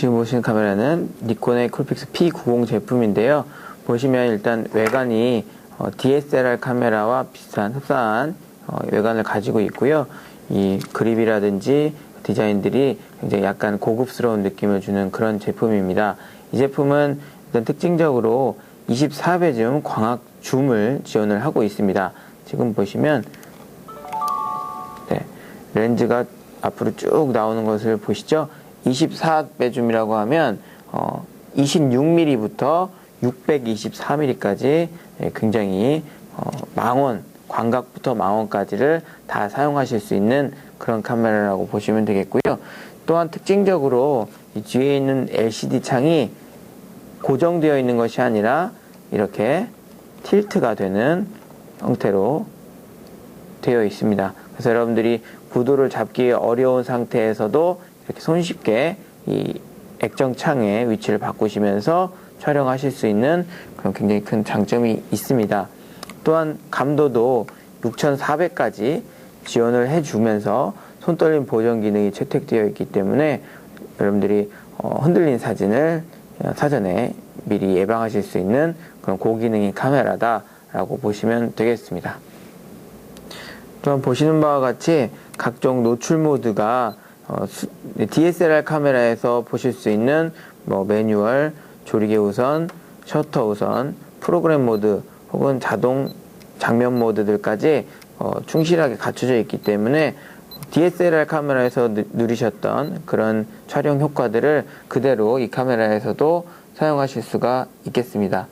지금 보시는 카메라는 니콘의 쿨픽스 P90 제품인데요. 보시면 일단 외관이 어, DSLR 카메라와 비슷한 흡사한 어, 외관을 가지고 있고요. 이 그립이라든지 디자인들이 굉장히 약간 고급스러운 느낌을 주는 그런 제품입니다. 이 제품은 일단 특징적으로 24배 줌 광학 줌을 지원을 하고 있습니다. 지금 보시면 네, 렌즈가 앞으로 쭉 나오는 것을 보시죠. 24배 줌이라고 하면 어, 26mm부터 624mm까지 굉장히 어, 망원, 광각부터 망원까지를 다 사용하실 수 있는 그런 카메라라고 보시면 되겠고요. 또한 특징적으로 이 뒤에 있는 LCD 창이 고정되어 있는 것이 아니라 이렇게 틸트가 되는 형태로 되어 있습니다. 그래서 여러분들이 구도를 잡기 어려운 상태에서도 이렇게 손쉽게 이 액정 창의 위치를 바꾸시면서 촬영하실 수 있는 그런 굉장히 큰 장점이 있습니다. 또한 감도도 6400까지 지원을 해주면서 손떨림 보정 기능이 채택되어 있기 때문에 여러분들이 어, 흔들린 사진을 사전에 미리 예방하실 수 있는 그런 고기능인 카메라다라고 보시면 되겠습니다. 또한 보시는 바와 같이 각종 노출 모드가 어, DSLR 카메라에서 보실 수 있는 뭐 매뉴얼, 조리개 우선, 셔터 우선, 프로그램 모드 혹은 자동 장면 모드들까지 어, 충실하게 갖춰져 있기 때문에 DSLR 카메라에서 누 리셨던 그런 촬영 효과들을 그대로 이 카메라에서도 사용하실 수가 있겠습니다.